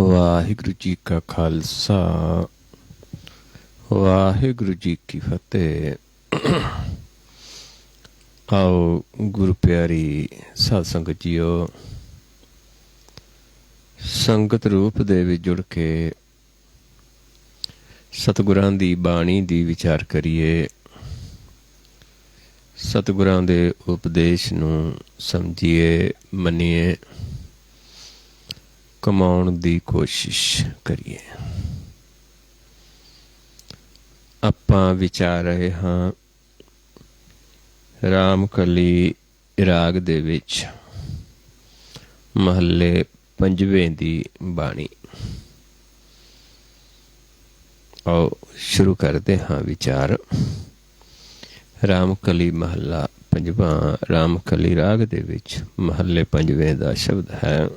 ਵਾਹਿਗੁਰੂ ਜੀ ਕਾ ਖਾਲਸਾ, ਵਾਹਿਗੁਰੂ ਜੀ ਕੀ ਫਤਿਹ। ਆਓ ਗੁਰੂ ਪਿਆਰੀ ਸਾਧ ਸੰਗਤ ਜੀਓ, ਸੰਗਤ ਰੂਪ ਦੇ ਵਿੱਚ ਜੁੜ ਕੇ ਸਤਿਗੁਰਾਂ ਦੀ ਬਾਣੀ ਦੀ ਵਿਚਾਰ ਕਰੀਏ। ਸਤਿਗੁਰਾਂ ਦੇ ਉਪਦੇਸ਼ ਨੂੰ ਸਮਝੀਏ, ਮੰਨੀਏ। ਕਮਾਉਣ ਦੀ ਕੋਸ਼ਿਸ਼ ਕਰੀਏ। ਆਪਾਂ ਵਿਚਾਰ ਰਹੇ ਹਾਂ ਰਾਮਕਲੀ ਰਾਗ ਦੇ ਵਿੱਚ, ਮਹੱਲੇ ਪੰਜਵੇਂ ਦੀ ਬਾਣੀ। ਆਓ ਸ਼ੁਰੂ ਕਰਦੇ ਹਾਂ ਵਿਚਾਰ। ਰਾਮਕਲੀ ਮਹੱਲਾ ਪੰਜਵਾਂ, ਰਾਮਕਲੀ ਰਾਗ ਦੇ ਵਿੱਚ ਮਹੱਲੇ ਪੰਜਵੇਂ ਦਾ ਸ਼ਬਦ ਹੈ।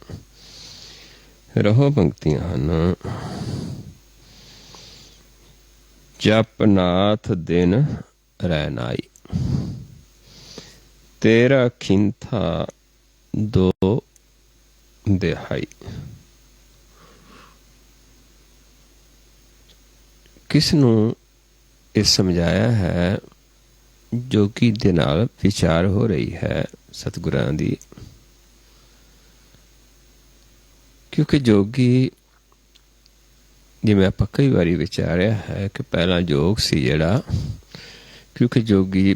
ਰਹੋ ਪੰਕਤੀਆਂ ਹਨ। ਜਪਨਾਥ ਦਿਨ ਰਹਿਨਾਈ ਤੇਰਾ ਖਿੰਥਾ ਦੋ ਦਿਹਾਈ। ਕਿਸ ਨੂੰ ਇਹ ਸਮਝਾਇਆ ਹੈ ਜੋ ਕਿ ਦੇ ਨਾਲ ਵਿਚਾਰ ਹੋ ਰਹੀ ਹੈ ਸਤਿਗੁਰਾਂ ਦੀ? ਕਿਉਂਕਿ ਜੋਗੀ ਜਿਵੇਂ ਆਪਾਂ ਕਈ ਵਾਰੀ ਵਿਚਾਰਿਆ ਹੈ ਕਿ ਪਹਿਲਾਂ ਜੋਗ ਸੀ ਜਿਹੜਾ, ਕਿਉਂਕਿ ਜੋਗੀ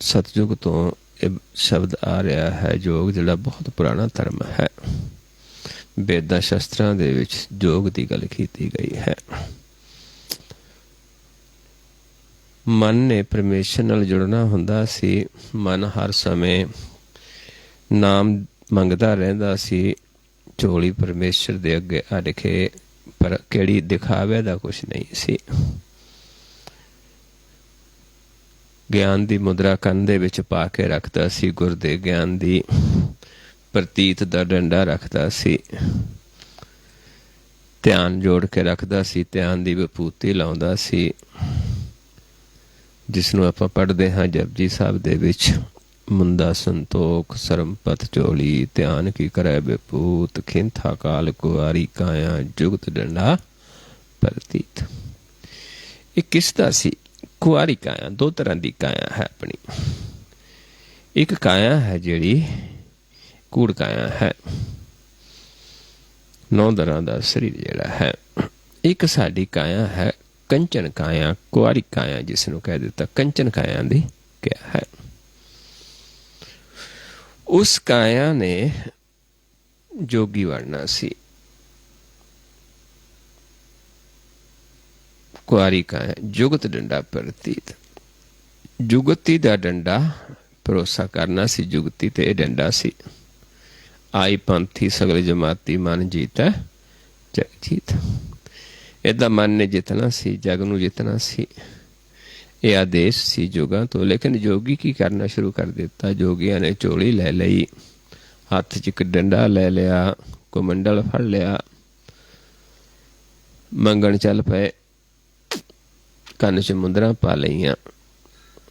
ਸਤਜੁਗ ਤੋਂ ਇਹ ਸ਼ਬਦ ਆ ਰਿਹਾ ਹੈ, ਜੋਗ ਜਿਹੜਾ ਬਹੁਤ ਪੁਰਾਣਾ ਧਰਮ ਹੈ। ਵੇਦਾਂ ਸ਼ਾਸਤਰਾਂ ਦੇ ਵਿੱਚ ਜੋਗ ਦੀ ਗੱਲ ਕੀਤੀ ਗਈ ਹੈ। ਮਨ ਨੇ ਪਰਮੇਸ਼ਰ ਨਾਲ ਜੁੜਨਾ ਹੁੰਦਾ ਸੀ, ਮਨ ਹਰ ਸਮੇਂ ਨਾਮ ਮੰਗਦਾ ਰਹਿੰਦਾ ਸੀ ਝੋਲੀ ਪਰਮੇਸ਼ਰ ਦੇ ਅੱਗੇ ਅੜਖੇ ਪਰ ਕਿਹੜੀ ਦਿਖਾਵੇ ਦਾ ਕੁਝ ਨਹੀਂ ਸੀ। ਗਿਆਨ ਦੀ ਮੁਦਰਾ ਕੰਨ ਦੇ ਵਿੱਚ ਪਾ ਕੇ ਰੱਖਦਾ ਸੀ, ਗੁਰ ਦੇ ਗਿਆਨ ਦੀ ਪ੍ਰਤੀਤ ਦਾ ਡੰਡਾ ਰੱਖਦਾ ਸੀ। ਧਿਆਨ ਜੋੜ ਕੇ ਰੱਖਦਾ ਸੀ, ਧਿਆਨ ਦੀ ਵਿਭੂਤੀ ਲਾਉਂਦਾ ਸੀ। ਜਿਸ ਨੂੰ ਆਪਾਂ ਪੜ੍ਹਦੇ ਹਾਂ ਜਪਜੀ ਸਾਹਿਬ ਦੇ ਵਿੱਚ। ਮੁੰਦਾ ਸੰਤੋਖ ਸਰਮਪਤ ਚੋਲੀ, ਧਿਆਨ ਕੀ ਕਰੈ ਬੇਪੂਤ, ਖਿੰਥਾ ਕਾਲ ਕੁਆਰੀ ਕਾਇਆ, ਜੁਗਤ ਡੰਡਾ ਪ੍ਰਤੀਤ। ਇਹ ਕਿਸ ਦਾ ਸੀ? ਕੁਆਰੀ ਕਾਇਆ, ਦੋ ਤਰ੍ਹਾਂ ਦੀ ਕਾਇਆ ਹੈ ਆਪਣੀ। ਇੱਕ ਕਾਇਆ ਹੈ ਜਿਹੜੀ ਕੂੜ ਕਾਇਆ ਹੈ। ਨੌ ਦਰਾਂ ਦਾ ਸਰੀਰ ਜਿਹੜਾ ਹੈ। ਇੱਕ ਸਾਡੀ ਕਾਇਆ ਹੈ ਕੰਚਨ ਕਾਇਆ, ਕੁਆਰੀ ਕਾਇਆ ਜਿਸ ਨੂੰ ਕਹਿ ਦਿੱਤਾ, ਕੰਚਨ ਕਾਇਆ ਦੀ ਕਿਹਾ ਹੈ। ਉਸ ਕਾਇਆ ਨੇ ਜੋਗੀ ਵੜਨਾ ਸੀ ਕੁਆਰੀ ਕਾਇਆ ਜੁਗਤ ਡੰਡਾ ਪ੍ਰਤੀਤ ਜੁਗਤੀ ਦਾ ਡੰਡਾ ਭਰੋਸਾ ਕਰਨਾ ਸੀ ਜੁਗਤੀ ਤੇ ਇਹ ਡੰਡਾ ਸੀ ਆਈ ਪੰਥੀ ਸਗਲ ਜਮਾਤੀ ਮਨ ਜੀਤਾ ਜਗ ਜੀਤ ਇਹਦਾ ਮਨ ਨੇ ਜਿੱਤਣਾ ਸੀ ਜਗ ਨੂੰ ਜਿੱਤਣਾ ਸੀ ਇਹ ਆਦੇਸ਼ ਸੀ ਜੋਗਾਂ ਤੋਂ, ਲੇਕਿਨ ਜੋਗੀ ਕੀ ਕਰਨਾ ਸ਼ੁਰੂ ਕਰ ਦਿੱਤਾ? ਜੋਗੀਆਂ ਨੇ ਝੋਲੀ ਲੈ ਲਈ, ਹੱਥ 'ਚ ਇੱਕ ਡੰਡਾ ਲੈ ਲਿਆ ਕੁਮੰਡਲ ਫੜ ਲਿਆ। ਮੰਗਣ ਚੱਲ ਪਏ, ਕੰਨ 'ਚ ਮੁੰਦਰਾ ਪਾ ਲਈਆਂ।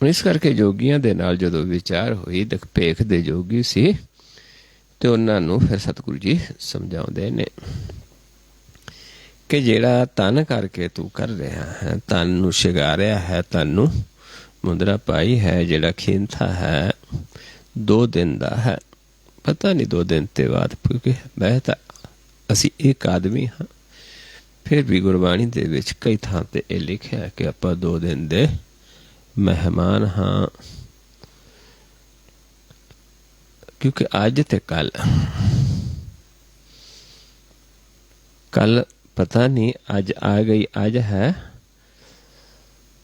ਇਸ ਕਰਕੇ ਜੋਗੀਆਂ ਦੇ ਨਾਲ ਜਦੋਂ ਵਿਚਾਰ ਹੋਈ, ਦਖ ਭੇਖ ਦੇ ਜੋਗੀ ਸੀ, ਤੇ ਉਹਨਾਂ ਨੂੰ ਫਿਰ ਸਤਿਗੁਰੂ ਜੀ ਸਮਝਾਉਂਦੇ ਨੇ। ਕਿ ਜਿਹੜਾ ਤਨ ਕਰਕੇ ਤੂੰ ਕਰ ਰਿਹਾ ਹੈ, ਤਨ ਨੂੰ ਸ਼ਿਗਾਰਿਆ ਹੈ, ਤਨ ਨੂੰ ਮੁੰਦਰਾ ਪਾਈ ਹੈ, ਜਿਹੜਾ ਖਿੰਥਾ ਹੈ, ਦੋ ਦਿਨ ਦਾ ਹੈ। ਪਤਾ ਨਹੀਂ ਦੋ ਦਿਨ ਤੇ ਬਾਅਦ ਕਿਉਂਕਿ ਮੈਂ ਤਾਂ ਅਸੀਂ ਇੱਕ ਆਦਮੀ ਹਾਂ। ਫਿਰ ਵੀ ਗੁਰਬਾਣੀ ਦੇ ਵਿੱਚ ਕਈ ਥਾਂ ਤੇ ਇਹ ਲਿਖਿਆ ਕਿ ਆਪਾਂ ਦੋ ਦਿਨ ਦੇ ਮਹਿਮਾਨ ਹਾਂ। ਕਿਉਂਕਿ ਅੱਜ ਤੇ ਕੱਲ ਕੱਲ ਪਤਾ ਨਹੀਂ ਅੱਜ ਆ ਗਈ, ਅੱਜ ਹੈ।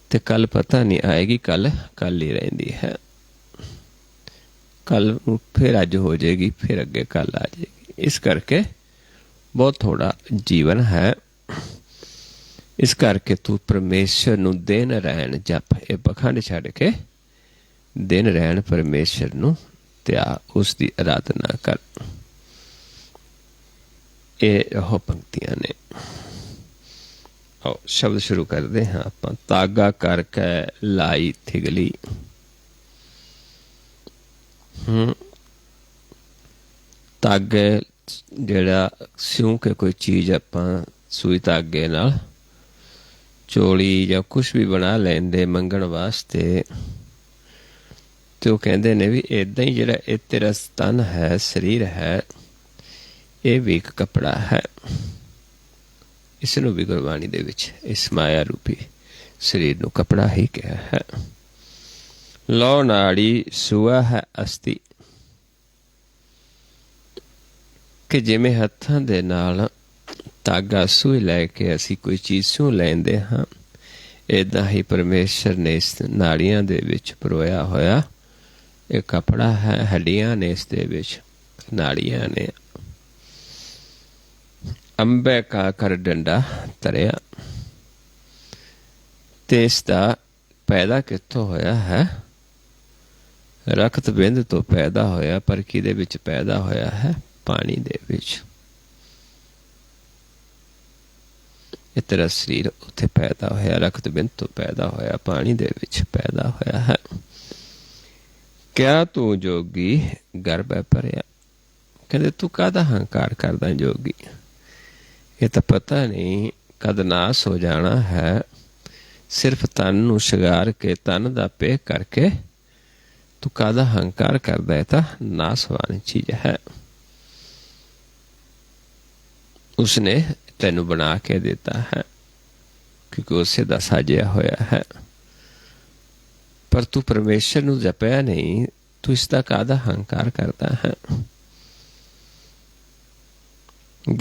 ਤੇ ਕੱਲ ਪਤਾ ਨਹੀਂ ਆਏਗੀ ਕੱਲ ਕੱਲ ਹੀ ਰਹਿੰਦੀ ਹੈ। ਕੱਲ ਫਿਰ ਅੱਜ ਹੋ ਜਾਏਗੀ, ਫਿਰ ਅੱਗੇ ਕੱਲ ਆ ਜਾਏਗੀ। ਇਸ ਕਰਕੇ ਬਹੁਤ ਥੋੜਾ ਜੀਵਨ ਹੈ। ਇਸ ਕਰਕੇ ਤੂੰ ਪਰਮੇਸ਼ਰ ਨੂੰ ਦਿਨ ਰਹਿਣ ਜਪ, ਇਹ ਪਖੰਡ ਛੱਡ ਕੇ ਦਿਨ ਰਹਿਣ ਪਰਮੇਸ਼ਰ ਨੂੰ ਤੇ ਆ ਉਸ ਦੀ ਆਰਾਧਨਾ ਕਰ। ਇਹ ਉਹ ਪੰਕਤੀਆਂ ਨੇ। ਆਓ, ਸ਼ਬਦ ਸ਼ੁਰੂ ਕਰਦੇ ਹਾਂ ਆਪਾਂ। ਤਾਗਾ ਕਰਕੇ ਲਾਈ ਥਿਗਲੀ। ਹੂੰ। ਤਾਗੇ ਜਿਹੜਾ ਸਿਉਂ ਕੇ ਕੋਈ ਚੀਜ਼ ਆਪਾਂ ਸੂਈ ਧਾਗੇ ਨਾਲ, ਚੋਲੀ ਜਾਂ ਕੁਝ ਵੀ ਬਣਾ ਲੈਂਦੇ ਮੰਗਣ ਵਾਸਤੇ, ਤੇ ਉਹ ਕਹਿੰਦੇ ਨੇ ਵੀ ਇਦਾਂ ਹੀ ਜਿਹੜਾ ਇਹ ਤੇਰਾ ਤਨ ਹੈ, ਸਰੀਰ ਹੈ ਇਹ ਵੀ ਇੱਕ ਕਪੜਾ ਹੈ। ਇਸ ਨੂੰ ਵੀ ਗੁਰਬਾਣੀ ਦੇ ਵਿੱਚ ਇਸ ਮਾਇਆ ਰੂਪੀ ਸਰੀਰ ਨੂੰ ਕਪੜਾ ਹੀ ਕਿਹਾ ਹੈ। ਲੋ ਨਾੜੀ ਸੁਆ ਹੈ ਅਸਤੀ। ਕਿ ਜਿਵੇਂ ਹੱਥਾਂ ਦੇ ਨਾਲ ਧਾਗਾ ਸੂਈ ਲੈ ਕੇ ਅਸੀਂ ਕੋਈ ਚੀਜ਼ ਸੂ ਲੈਂਦੇ ਹਾਂ ਇਦਾਂ ਹੀ ਪਰਮੇਸ਼ਰ ਨੇ ਇਸ ਨਾੜੀਆਂ ਦੇ ਵਿੱਚ ਪਰੋਇਆ ਹੋਇਆ ਇਹ ਕਪੜਾ ਹੈ। ਹੱਡੀਆਂ ਨੇ ਇਸ ਦੇ ਵਿੱਚ, ਨਾੜੀਆਂ ਨੇ ਅੰਬੇ ਕਾ ਕਰ ਡੰਡਾ ਤਰਿਆ ਤੇ ਇਸ ਦਾ ਪੈਦਾ ਕਿੱਥੋਂ ਹੋਇਆ ਹੈ ਰਖਤ ਬਿੰਦ ਤੋਂ ਪੈਦਾ ਹੋਇਆ ਪਰ ਕਿਹਦੇ ਵਿੱਚ ਪੈਦਾ ਹੋਇਆ ਹੈ ਪਾਣੀ ਦੇ ਵਿੱਚ ਇਹ ਤੇਰਾ ਸਰੀਰ ਉੱਥੇ ਪੈਦਾ ਹੋਇਆ ਰਖਤ ਬਿੰਦ ਤੋਂ ਪੈਦਾ ਹੋਇਆ ਪਾਣੀ ਦੇ ਵਿੱਚ ਪੈਦਾ ਹੋਇਆ ਹੈ ਕਿਆ ਤੂੰ ਜੋਗੀ ਗਰਭ ਭਰਿਆ ਕਹਿੰਦੇ ਤੂੰ ਕਾਹਦਾ ਹੰਕਾਰ ਕਰਦਾ ਜੋਗੀ ਇਹ ਤਾਂ ਪਤਾ ਨਹੀਂ ਕਦ ਨਾਸ ਹੋ ਜਾਣਾ ਹੈ। ਸਿਰਫ ਤਨ ਨੂੰ ਸ਼ਿਗਾਰ ਕੇ ਤਨ ਦਾ ਪੇਖ ਕਰਕੇ ਤੂੰ ਕਾਹਦਾ ਹੰਕਾਰ ਕਰਦਾ ਹੈ? ਤਾਂ ਨਾਸਵਾਨ ਚੀਜ਼ ਹੈ। ਉਸਨੇ ਤੈਨੂੰ ਬਣਾ ਕੇ ਦਿੱਤਾ ਹੈ ਕਿਉਂਕਿ ਉਸੇ ਦਾ ਸਾਜਿਆ ਹੋਇਆ ਹੈ। ਪਰ ਤੂੰ ਪਰਮੇਸ਼ਰ ਨੂੰ ਜਪਿਆ ਨਹੀਂ, ਤੂੰ ਇਸ ਦਾ ਕਾਹਦਾ ਹੰਕਾਰ ਕਰਦਾ ਹੈ?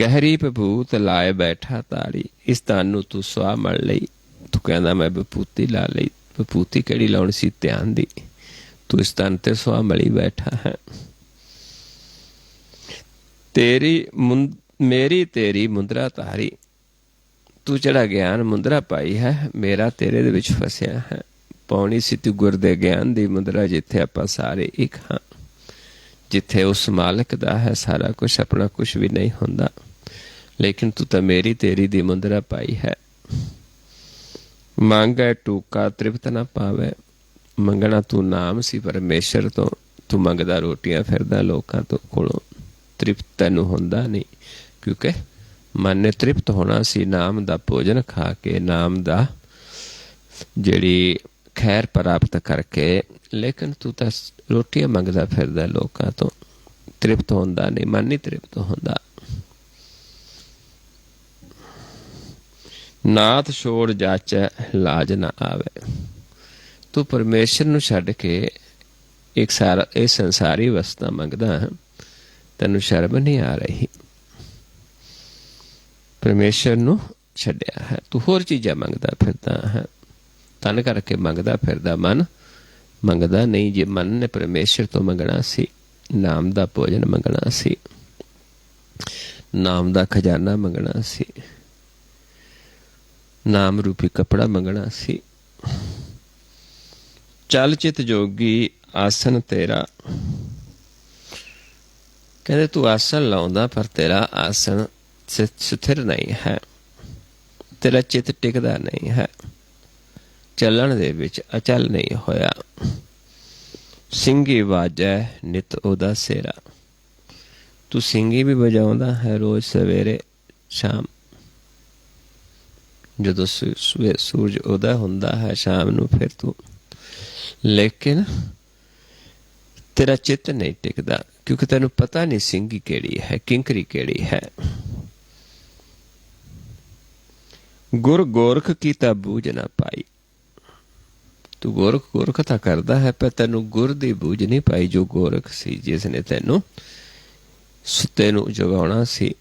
ਗਹਿਰੀ ਭੂਤ ਲਾਏ ਬੈਠਾ ਤਾੜੀ, ਇਸ ਤਨ ਨੂੰ ਤੂੰ ਸਵਾ ਮੜ ਲਈ। ਤੂੰ ਕਹਿੰਦਾ, ਮੈਂ ਬਪੂਤੀ ਲਾ ਲਈ। ਬਪੂਤੀ ਕਿਹੜੀ ਲਾਉਣੀ ਸੀ? ਧਿਆਨ ਦੀ। ਤੂੰ ਇਸ ਤਨ ਤੇ ਸਵਾ ਮਲੀ ਬੈਠਾ ਹੈ। ਤੇਰੀ ਮੇਰੀ ਤੇਰੀ ਮੁੰਦਰਾ ਤਾਰੀ। ਤੂੰ ਜਿਹੜਾ ਗਿਆਨ ਮੁੰਦਰਾ ਪਾਈ ਹੈ, ਮੇਰਾ ਤੇਰੇ ਦੇ ਵਿੱਚ ਫਸਿਆ ਹੈ। ਪਾਉਣੀ ਸੀ ਤੂੰ ਗੁਰ ਦੇ ਗਿਆਨ ਦੀ ਮੁੰਦਰਾ ਜਿੱਥੇ ਆਪਾਂ ਸਾਰੇ ਇੱਕ ਹਾਂ। ਜਿੱਥੇ ਉਸ ਮਾਲਕ ਦਾ ਹੈ, ਸਾਰਾ ਕੁਝ ਆਪਣਾ ਕੁਝ ਵੀ ਨਹੀਂ ਹੁੰਦਾ। ਲੇਕਿਨ ਤੂੰ ਤਾਂ ਮੇਰੀ, ਤੇਰੀ ਦੀ ਮੁੰਦਰਾ ਪਾਈ ਹੈ। ਮੰਗੈ ਟੂਕਾ, ਤ੍ਰਿਪਤ ਨਾ ਪਾਵੇ। ਮੰਗਣਾ ਤੂੰ ਨਾਮ ਸੀ ਪਰਮੇਸ਼ਰ ਤੋਂ। ਤੂੰ ਮੰਗਦਾ ਰੋਟੀਆਂ ਫਿਰਦਾ ਲੋਕਾਂ ਤੋਂ ਕੋਲੋਂ। ਤ੍ਰਿਪਤ ਤੈਨੂੰ ਹੁੰਦਾ ਨਹੀਂ, ਕਿਉਂਕਿ ਮਨ ਨੇ ਤ੍ਰਿਪਤ ਹੋਣਾ ਸੀ। ਨਾਮ ਦਾ ਭੋਜਨ ਖਾ ਕੇ, ਨਾਮ ਦਾ ਜਿਹੜੀ ਖੈਰ ਪ੍ਰਾਪਤ ਕਰਕੇ, ਲੇਕਿਨ ਤੂੰ ਤਾਂ ਰੋਟੀਆਂ ਮੰਗਦਾ ਫਿਰਦਾ ਲੋਕਾਂ ਤੋਂ। ਤ੍ਰਿਪਤ ਹੁੰਦਾ ਨਹੀਂ, ਮਨ ਨਹੀਂ ਤ੍ਰਿਪਤ ਹੁੰਦਾ। ਨਾਥ ਛੋੜ ਜਾਚੈ, ਲਾਜ ਨਾ ਆਵੇ। ਤੂੰ ਪਰਮੇਸ਼ਰ ਨੂੰ ਛੱਡ ਕੇ ਇੱਕ ਸਾਰਾ, ਇਹ ਸੰਸਾਰੀ ਵਸਤਾਂ ਮੰਗਦਾ ਤੈਨੂੰ ਸ਼ਰਮ ਨਹੀਂ ਆ ਰਹੀ। ਪਰਮੇਸ਼ਰ ਨੂੰ ਛੱਡਿਆ ਹੈ, ਤੂੰ ਹੋਰ ਚੀਜ਼ਾਂ ਮੰਗਦਾ ਫਿਰਦਾ ਹੈ। ਤਨ ਕਰਕੇ ਮੰਗਦਾ ਫਿਰਦਾ ਮਨ, ਮੰਗਦਾ ਨਹੀਂ ਜੇ ਮਨ ਨੇ ਪਰਮੇਸ਼ਰ ਤੋਂ ਮੰਗਣਾ ਸੀ, ਨਾਮ ਦਾ ਭੋਜਨ ਮੰਗਣਾ ਸੀ, ਨਾਮ ਦਾ ਖਜ਼ਾਨਾ ਮੰਗਣਾ ਸੀ, ਨਾਮ ਰੂਪੀ ਕਪੜਾ ਮੰਗਣਾ ਸੀ, ਚਲ ਚਿਤ ਜੋਗੀ ਆਸਨ ਤੇਰਾ। ਕਹਿੰਦੇ ਤੂੰ ਆਸਨ ਲਾਉਂਦਾ, ਪਰ ਤੇਰਾ ਆਸਨ ਸਥਿਰ ਨਹੀਂ ਹੈ, ਤੇਰਾ ਚਿਤ ਟਿਕਦਾ ਨਹੀਂ ਹੈ। ਚੱਲਣ ਦੇ ਵਿੱਚ ਅਚਲ ਨਹੀਂ ਹੋਇਆ। ਸਿੰਘੀ ਵਾਜੈ, ਨਿਤ ਉਹਦਾ ਸੇਰਾ ਤੂੰ ਸਿੰਘੀ ਵੀ ਵਜਾਉਂਦਾ ਹੈ ਰੋਜ਼ ਸਵੇਰੇ ਸ਼ਾਮ। ਜਦੋਂ ਸੂਰਜ ਉਹਦਾ ਹੁੰਦਾ ਹੈ ਸ਼ਾਮ ਨੂੰ ਫਿਰ ਤੂੰ। ਲੇਕਿਨ ਤੇਰਾ ਚਿੱਤ ਨਹੀਂ ਟਿਕਦਾ, ਕਿਉਂਕਿ ਤੈਨੂੰ ਪਤਾ ਨਹੀਂ ਸਿੰਘੀ ਕਿਹੜੀ ਹੈ, ਕਿੰਕਰੀ ਕਿਹੜੀ ਹੈ। ਗੁਰ ਗੋਰਖ ਕੀ ਤਾਂ ਬੂਝ ਨਾ ਪਾਈ। ਤੂੰ ਗੋਰਖ ਗੋਰਖ ਤਾਂ ਕਰਦਾ ਹੈ, ਪਰ ਤੈਨੂੰ ਗੁਰ ਦੀ ਬੂਝ ਨਹੀਂ ਪਾਈ, ਜੋ ਗੋਰਖ ਸੀ, ਜਿਸ ਨੇ ਤੈਨੂੰ ਸੁੱਤੇ ਨੂੰ ਜਗਾਉਣਾ ਸੀ,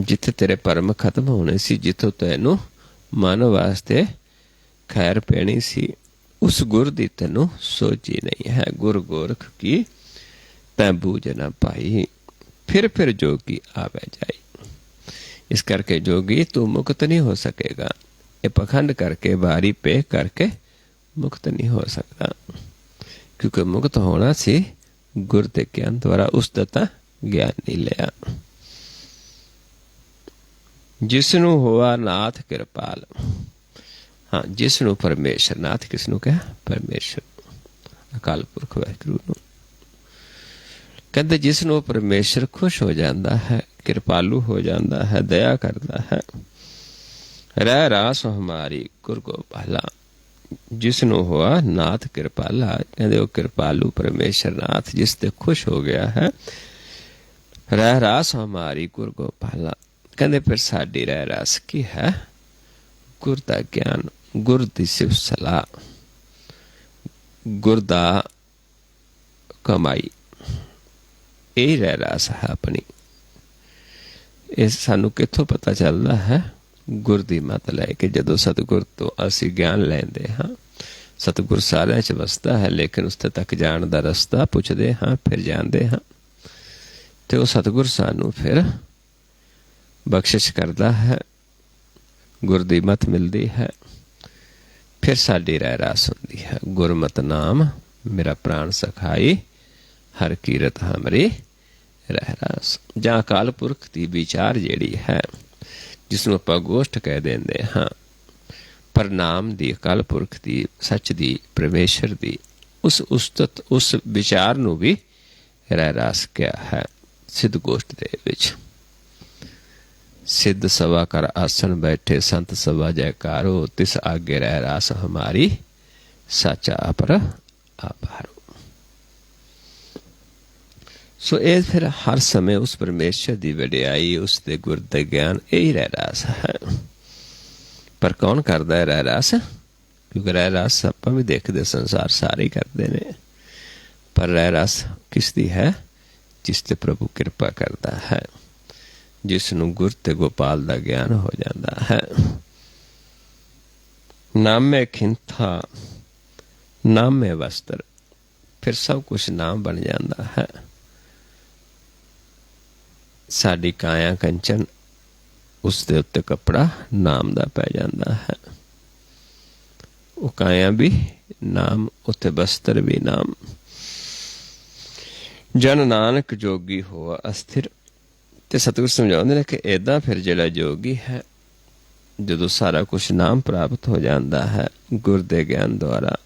ਜਿੱਥੇ ਤੇਰੇ ਪਰਮ ਖਤਮ ਹੋਣੇ ਸੀ, ਜਿੱਥੋਂ ਤੈਨੂੰ ਮਨ ਵਾਸਤੇ ਖੈਰ ਪੈਣੀ ਸੀ, ਉਸ ਗੁਰ ਦੀ ਤੈਨੂੰ ਸੋਚੀ ਨਹੀਂ ਹੈ। ਗੁਰ ਗੋਰਖ ਕੀ ਤੈ ਬੂਝ ਨਾ ਪਾਈ, ਫਿਰ ਫਿਰ ਜੋਗੀ ਆਵੇ ਜਾਈ। ਇਸ ਕਰਕੇ ਜੋਗੀ ਤੂੰ ਮੁਕਤ ਨਹੀਂ ਹੋ ਸਕੇਗਾ। ਇਹ ਪਖੰਡ ਕਰਕੇ ਬਾਰੀ ਪੇ ਕਰਕੇ ਮੁਕਤ ਨਹੀਂ ਹੋ ਸਕਦਾ ਕਿਉਂਕਿ ਮੁਕਤ ਹੋਣਾ ਸੀ ਗੁਰ ਦੇ ਗਿਆਨ ਦੁਆਰਾ ਉਸ ਦਾ ਤਾਂ ਗਿਆਨ ਨਹੀਂ ਲਿਆ ਜਿਸ ਨੂੰ ਹੋਆ ਨਾਥ ਕਿਰਪਾਲ ਹਾਂ ਜਿਸ ਨੂੰ ਪਰਮੇਸ਼ਰ ਨਾਥ ਕਿਸ ਨੂੰ ਕਹਾ ਪਰਮੇਸ਼ਰ ਅਕਾਲ ਪੁਰਖ ਵਾਹਿਗੁਰੂ ਨੂੰ ਕਹਿੰਦੇ ਜਿਸ ਨੂੰ ਪਰਮੇਸ਼ਰ ਖੁਸ਼ ਹੋ ਜਾਂਦਾ ਹੈ ਕਿਰਪਾਲੂ ਹੋ ਜਾਂਦਾ ਹੈ ਦਇਆ ਕਰਦਾ ਹੈ ਰਹਿ ਰਾਸ ਹਮਾਰੀ ਗੁਰ ਗੋਪਾਲਾ ਜਿਸ ਨੂੰ ਹੋਆ ਨਾਥ ਕਿਰਪਾਲਾ, ਕਹਿੰਦੇ ਉਹ ਕਿਰਪਾਲੂ ਪਰਮੇਸ਼ਰ ਨਾਥ, ਜਿਸ ਤੇ ਖੁਸ਼ ਹੋ ਗਿਆ ਹੈ। ਰਹਿ ਰਾਸ ਹਮਾਰੀ ਗੁਰ ਗੋਪਾਲਾ। ਕਹਿੰਦੇ ਫਿਰ ਸਾਡੀ ਰਹਿ ਰਾਸ ਕੀ ਹੈ? ਗੁਰ ਦਾ ਗਿਆਨ, ਗੁਰ ਦੀ ਸਿਫਤ ਸਲਾਹ, ਗੁਰ ਦਾ ਕਮਾਈ। ਇਹ ਰਹਿ ਰਾਸ ਹੈ ਆਪਣੀ। ਇਹ ਸਾਨੂੰ ਕਿੱਥੋਂ ਪਤਾ ਚੱਲਦਾ ਹੈ? ਗੁਰ ਦੀ ਮਤ ਲੈ ਕੇ ਜਦੋਂ ਸਤਿਗੁਰ ਤੋਂ ਅਸੀਂ ਗਿਆਨ ਲੈਂਦੇ ਹਾਂ, ਸਤਿਗੁਰ ਸਾਰਿਆਂ 'ਚ ਵਸਦਾ ਹੈ, ਲੇਕਿਨ ਉਸ ਤੱਕ ਜਾਣ ਦਾ ਰਸਤਾ ਪੁੱਛਦੇ ਹਾਂ, ਫਿਰ ਜਾਂਦੇ ਹਾਂ। ਤੇ ਉਹ ਸਤਿਗੁਰ ਸਾਨੂੰ ਫਿਰ ਬਖਸ਼ਿਸ਼ ਕਰਦਾ ਹੈ, ਗੁਰ ਦੀ ਮਤ ਮਿਲਦੀ ਹੈ, ਫਿਰ ਸਾਡੀ ਰਹਿ ਰਾਸ ਹੁੰਦੀ ਹੈ। ਗੁਰਮਤ ਨਾਮ, ਮੇਰਾ ਪ੍ਰਾਣ ਸਖਾਈ, ਹਰ ਕੀਰਤ ਹਮਰੀ, ਰਹਿ ਰਾਸ। ਜਾਂ ਅਕਾਲ ਪੁਰਖ ਦੀ ਵਿਚਾਰ ਜਿਹੜੀ ਹੈ ਜਿਸ ਨੂੰ ਆਪਾਂ ਗੋਸ਼ਟ ਕਹਿ ਦਿੰਦੇ ਹਾਂ ਪਰ ਨਾਮ ਦੀ, ਅਕਾਲ ਪੁਰਖ ਦੀ, ਸੱਚ ਦੀ, ਪਰਮੇਸ਼ਰ ਦੀ, ਉਸ ਉਸਤਤ, ਉਸ ਵਿਚਾਰ ਨੂੰ ਵੀ ਰਹਿ ਰਾਸ ਕਿਹਾ ਹੈ ਸਿੱਧ ਗੋਸ਼ਟ ਦੇ ਵਿੱਚ। ਸਿੱਧ ਸਵਾ ਕਰ ਆਸਣ ਬੈਠੇ, ਸੰਤ ਸਵਾ ਜੈਕਾਰੋ, ਤਿਸ ਆਗੇ ਰਹਿ ਰਾਸ ਹਮਾਰੀ, ਸਾਚਾ ਅਪਰ ਆਪਾਰੋ ਸੋ ਇਹ ਫਿਰ ਹਰ ਸਮੇਂ ਉਸ ਪਰਮੇਸ਼ਰ ਦੀ ਵਡਿਆਈ, ਉਸ ਦੇ ਗੁਰ ਦੇ ਗਿਆਨ, ਇਹ ਹੀ ਰਹਿ ਰਾਸ ਹੈ। ਪਰ ਕੌਣ ਕਰਦਾ ਹੈ ਰਹਿ ਰਾਸ? ਕਿਉਂਕਿ ਰਹਿ ਰਾਸ ਆਪਾਂ ਵੀ ਦੇਖਦੇ, ਸੰਸਾਰ ਸਾਰੇ ਕਰਦੇ ਨੇ। ਪਰ ਰਹਿ ਰਾਸ ਕਿਸ ਦੀ ਹੈ? ਜਿਸ ਤੇ ਪ੍ਰਭੂ ਕਿਰਪਾ ਕਰਦਾ ਹੈ। ਜਿਸ ਨੂੰ ਗੁਰ ਤੇ ਗੋਪਾਲ ਦਾ ਗਿਆਨ ਹੋ ਜਾਂਦਾ ਹੈ। ਨਾਮੇ ਖਿੰਥਾ, ਨਾਮੇ ਵਸਤਰ, ਫਿਰ ਸਭ ਕੁਝ ਨਾਮ ਬਣ ਜਾਂਦਾ ਹੈ। ਸਾਡੀ ਕਾਇਆ ਕੰਚਨ ਉਸ ਦੇ ਉੱਤੇ ਕਪੜਾ ਨਾਮ ਦਾ ਪੈ ਜਾਂਦਾ ਹੈ। ਉਹ ਕਾਇਆ ਵੀ ਨਾਮ ਉੱਤੇ ਬਸਤਰ ਵੀ ਨਾਮ। ਜਨ ਨਾਨਕ ਜੋਗੀ ਹੋਆ ਅਸਥਿਰ। ਤੇ ਸਤਿਗੁਰ ਸਮਝਾਉਂਦੇ ਨੇ ਕਿ ਐਦਾਂ ਫਿਰ ਜਿਹੜਾ ਜੋਗੀ ਹੈ, ਜਦੋਂ ਸਾਰਾ ਕੁਝ ਨਾਮ ਪ੍ਰਾਪਤ ਹੋ ਜਾਂਦਾ ਹੈ, ਗੁਰ ਦੇ ਗਿਆਨ ਦੁਆਰਾ,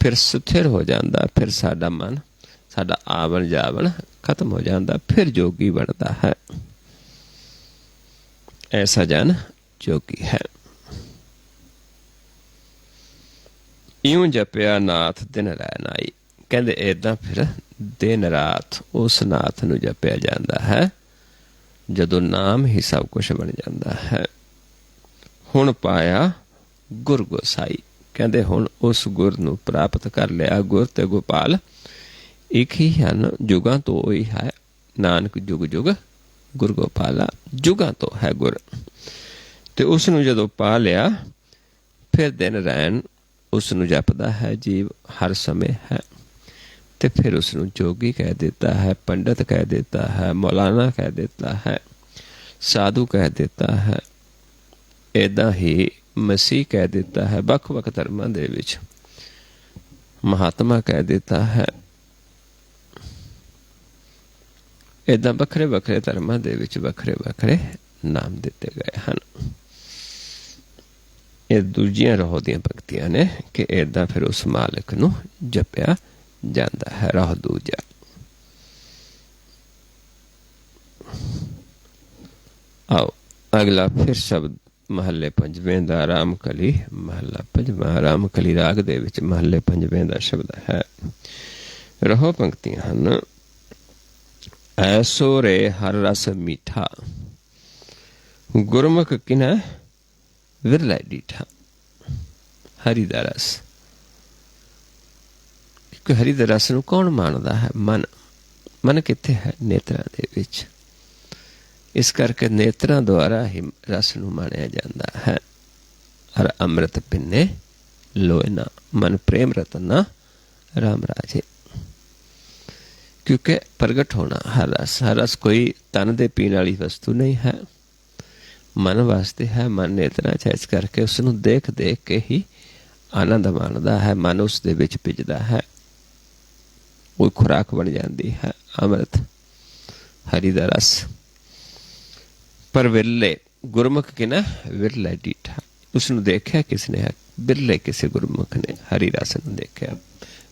ਫਿਰ ਸਥਿਰ ਹੋ ਜਾਂਦਾ, ਫਿਰ ਸਾਡਾ ਮਨ, ਸਾਡਾ ਆਵਣ ਜਾਵਣ ਖਤਮ ਹੋ ਜਾਂਦਾ, ਫਿਰ ਜੋਗੀ ਬਣਦਾ ਹੈ। ਐਸਾ ਜਨ ਜੋਗੀ ਹੈ। ਇਉਂ ਜਪਿਆ ਨਾਥ ਦਿਨ ਰਹਿ ਨਾਈ। ਕਹਿੰਦੇ ਐਦਾਂ ਫਿਰ ਦਿਨ ਰਾਤ ਉਸ ਨਾਥ ਨੂੰ ਜਪਿਆ ਜਾਂਦਾ ਹੈ, ਜਦੋਂ ਨਾਮ ਹੀ ਸਭ ਕੁਝ ਬਣ ਜਾਂਦਾ ਹੈ। ਹੁਣ ਪਾਇਆ ਗੁਰ ਗੋਸਾਈ। ਕਹਿੰਦੇ ਹੁਣ ਉਸ ਗੁਰ ਨੂੰ ਪ੍ਰਾਪਤ ਕਰ ਲਿਆ ਗੁਰ ਤੇ ਗੋਪਾਲ। ਇੱਕ ਹੀ ਹਨ ਜੁਗਾਂ ਤੋਂ ਹੀ ਹੈ ਨਾਨਕ ਜੁਗ ਜੁਗ ਗੁਰ ਗੋਪਾਲਾ ਜੁਗਾਂ ਤੋਂ ਹੈ ਗੁਰ ਤੇ ਉਸ ਨੂੰ ਜਦੋਂ ਪਾ ਲਿਆ ਫਿਰ ਦਿਨ ਰਹਿਣ ਉਸ ਨੂੰ ਜਪਦਾ ਹੈ ਜੀਵ ਹਰ ਸਮੇਂ ਹੈ ਤੇ ਫਿਰ ਉਸ ਨੂੰ ਜੋਗੀ ਕਹਿ ਦਿੱਤਾ ਹੈ ਪੰਡਤ ਕਹਿ ਦਿੱਤਾ ਹੈ ਮੌਲਾਨਾ ਕਹਿ ਦਿੱਤਾ ਹੈ ਸਾਧੂ ਕਹਿ ਦਿੱਤਾ ਹੈ ਇਦਾਂ ਹੀ ਮਸੀਹ ਕਹਿ ਦਿੱਤਾ ਹੈ ਵੱਖ-ਵੱਖ ਧਰਮਾਂ ਦੇ ਵਿੱਚ ਮਹਾਤਮਾ ਕਹਿ ਦਿੱਤਾ ਹੈ ਇਦਾਂ ਵੱਖਰੇ ਵੱਖਰੇ ਧਰਮਾਂ ਦੇ ਵਿੱਚ ਵੱਖਰੇ ਵੱਖਰੇ ਨਾਮ ਦਿੱਤੇ ਗਏ ਹਨ ਇਹ ਦੂਜੀਆਂ ਰੋਹ ਦੀਆਂ ਪੰਕਤੀਆਂ ਨੇ ਕਿ ਇਦਾਂ ਫਿਰ ਉਸ ਮਾਲਕ ਨੂੰ ਜਪਿਆ ਜਾਂਦਾ ਹੈ ਰਾਹ ਦੂਜਾ ਆਓ ਅਗਲਾ ਫਿਰ ਸ਼ਬਦ ਮਹੱਲੇ ਪੰਜਵੇਂ ਦਾ ਰਾਮ ਕਲੀ ਮਹੱਲਾ ਪੰਜਵਾਂ ਰਾਮ ਕਲੀ ਰਾਗ ਦੇ ਵਿੱਚ ਮਹੱਲੇ ਪੰਜਵੇਂ ਦਾ ਸ਼ਬਦ ਹੈ ਰਹੋ ਪੰਕਤੀਆਂ ਹਨ ਐਸੋ ਰੇ ਹਰ ਰਸ ਮੀਠਾ ਗੁਰਮੁਖ ਕਿਨਾ ਵਿਰਲਾ ਡੀਠਾ ਹਰੀ ਦਾ ਰਸ ਕਿ ਹਰੀ ਦੇ ਰਸ ਨੂੰ ਕੌਣ ਮੰਨਦਾ ਹੈ ਮਨ ਮਨ ਕਿੱਥੇ ਹੈ ਨੇਤਰਾਂ ਦੇ ਵਿੱਚ ਇਸ ਕਰਕੇ ਨੇਤਰਾਂ ਦੁਆਰਾ ਹੀ ਰਸ ਨੂੰ ਮਾਣਿਆ ਜਾਂਦਾ ਹੈ ਹਰ ਅੰਮ੍ਰਿਤ ਪਿੰਨੇ ਲੋਇਨਾ ਮਨ ਪ੍ਰੇਮ ਰਤਨਾ ਰਾਮ ਰਾਜੇ ਕਿਉਂਕਿ ਪ੍ਰਗਟ ਹੋਣਾ, ਹਰ ਰਸ ਹਰ ਰਸ ਕੋਈ ਤਨ ਦੇ ਪੀਣ ਵਾਲੀ ਵਸਤੂ ਨਹੀਂ ਹੈ। ਮਨ ਵਾਸਤੇ ਹੈ, ਮਨ ਨੇਤਰਾਂ ਚ ਇਸ ਕਰਕੇ ਉਸ ਨੂੰ ਦੇਖ ਦੇਖ ਕੇ ਹੀ ਆਨੰਦ ਮਾਣਦਾ ਹੈ, ਮਨ ਉਸ ਦੇ ਵਿੱਚ ਭਿੱਜਦਾ ਹੈ। ਉਹ ਖੁਰਾਕ ਬਣ ਜਾਂਦੀ ਹੈ, ਅੰਮ੍ਰਿਤ, ਹਰੀ ਦਾ ਰਸ। ਪਰ ਵਿਰਲੇ, ਗੁਰਮੁਖ ਕਿਨਾ ਵਿਰਲੇ ਡੀਠਾ। ਉਸ ਨੂੰ ਦੇਖਿਆ ਕਿਸ ਨੇ ਬਿਰਲੇ ਕਿਸੇ ਗੁਰਮੁਖ ਨੇ ਹਰੀ ਰਸ ਨੂੰ ਦੇਖਿਆ।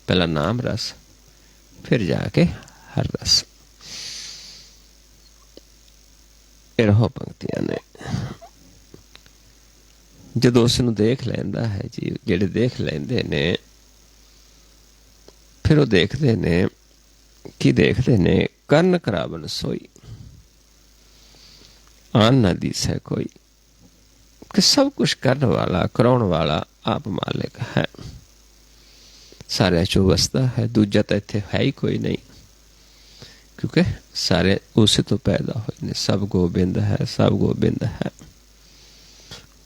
ਪਹਿਲਾ ਨਾਮ ਰਸ ਫਿਰ ਜਾ ਕੇ ਹਰ ਰਸ ਇਹ ਰਹੋ ਪੰਕਤੀਆਂ ਨੇ। ਜਦੋਂ ਉਸ ਨੂੰ ਦੇਖ ਲੈਂਦਾ ਹੈ ਜੀ, ਜਿਹੜੇ ਦੇਖ ਲੈਂਦੇ ਨੇ, ਫਿਰ ਉਹ ਦੇਖਦੇ ਨੇ, ਕੀ ਦੇਖਦੇ ਨੇ, ਕਰਨ ਕਰਾਵਨ ਸੋਈ। ਆਨ ਨਾ ਦਿਸੈ ਕੋਈ, ਕਿ ਸਭ ਕੁਝ ਕਰਨ ਵਾਲਾ, ਕਰਾਉਣ ਵਾਲਾ ਆਪ ਮਾਲਿਕ ਹੈ। ਸਾਰੇ ਚੋ ਵਸਦਾ ਹੈ ਦੂਜਾ ਤਾਂ ਇੱਥੇ ਹੈ ਹੀ ਕੋਈ ਨਹੀਂ ਕਿਉਂਕਿ ਸਾਰੇ ਉਸੇ ਤੋਂ ਪੈਦਾ ਹੋਏ ਨੇ ਸਭ ਗੋਬਿੰਦ ਹੈ ਸਭ ਗੋਬਿੰਦ ਹੈ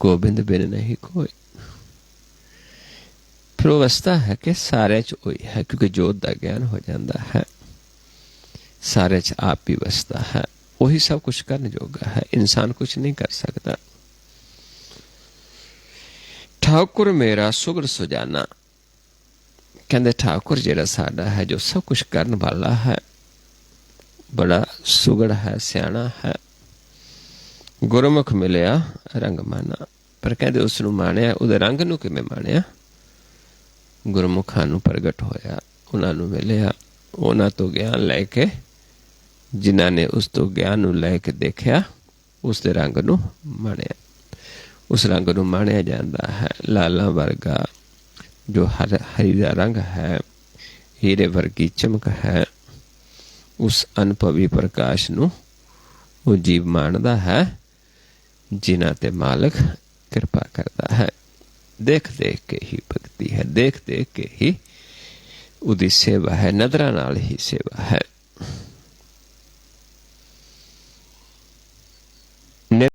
ਗੋਬਿੰਦ ਬਿਨ ਨਹੀਂ ਕੋਈ ਫਿਰ ਉਹ ਵਸਦਾ ਹੈ ਕਿ ਸਾਰੇ ਚ ਹੋਈ ਹੈ ਕਿਉਂਕਿ ਜੋਤ ਦਾ ਗਿਆਨ ਹੋ ਜਾਂਦਾ ਹੈ ਸਾਰੇ ਚ ਆਪ ਹੀ ਵਸਦਾ ਹੈ ਉਹੀ ਸਭ ਕੁਝ ਕਰਨ ਜੋਗਾ ਹੈ ਇਨਸਾਨ ਕੁਝ ਨਹੀਂ ਕਰ ਸਕਦਾ ਠਾਕੁਰ ਮੇਰਾ ਸੁਗਰ ਸੁਜਾਨਾ ਕਹਿੰਦੇ ਠਾਕੁਰ ਜਿਹੜਾ ਸਾਡਾ ਹੈ ਜੋ ਸਭ ਕੁਝ ਕਰਨ ਵਾਲਾ ਹੈ ਬੜਾ ਸੁਗੜ ਹੈ ਸਿਆਣਾ ਹੈ ਗੁਰਮੁਖ ਮਿਲਿਆ ਰੰਗ ਮਾਨਾ ਪਰ ਕਹਿੰਦੇ ਉਸ ਨੂੰ ਮਾਣਿਆ ਉਹਦੇ ਰੰਗ ਨੂੰ ਕਿਵੇਂ ਮਾਣਿਆ ਗੁਰਮੁਖਾਂ ਨੂੰ ਪ੍ਰਗਟ ਹੋਇਆ ਉਹਨਾਂ ਨੂੰ ਮਿਲਿਆ ਉਹਨਾਂ ਤੋਂ ਗਿਆਨ ਲੈ ਕੇ ਜਿਨ੍ਹਾਂ ਨੇ ਉਸ ਤੋਂ ਗਿਆਨ ਨੂੰ ਲੈ ਕੇ ਦੇਖਿਆ ਉਸ ਦੇ ਰੰਗ ਨੂੰ ਮਾਣਿਆ ਉਸ ਰੰਗ ਨੂੰ ਮਾਣਿਆ ਜਾਂਦਾ ਹੈ ਲਾਲਾਂ ਵਰਗਾ ਜੋ ਹਰ ਹਰੀ ਦਾ ਰੰਗ ਹੈ, ਹੀਰੇ ਵਰਗੀ ਚਮਕ ਹੈ, ਉਸ ਅਨੁਭਵੀ ਪ੍ਰਕਾਸ਼ ਨੂੰ ਉਹ ਜੀਵ ਮਾਣਦਾ ਹੈ, ਜਿਨ੍ਹਾਂ ਤੇ ਮਾਲਕ ਕਿਰਪਾ ਕਰਦਾ ਹੈ। ਦੇਖ ਦੇਖ ਕੇ ਹੀ ਭਗਤੀ ਹੈ, ਦੇਖ ਦੇਖ ਕੇ ਹੀ ਉਹਦੀ ਸੇਵਾ ਹੈ ਨਦਰਾਂ ਨਾਲ ਹੀ ਸੇਵਾ ਹੈ।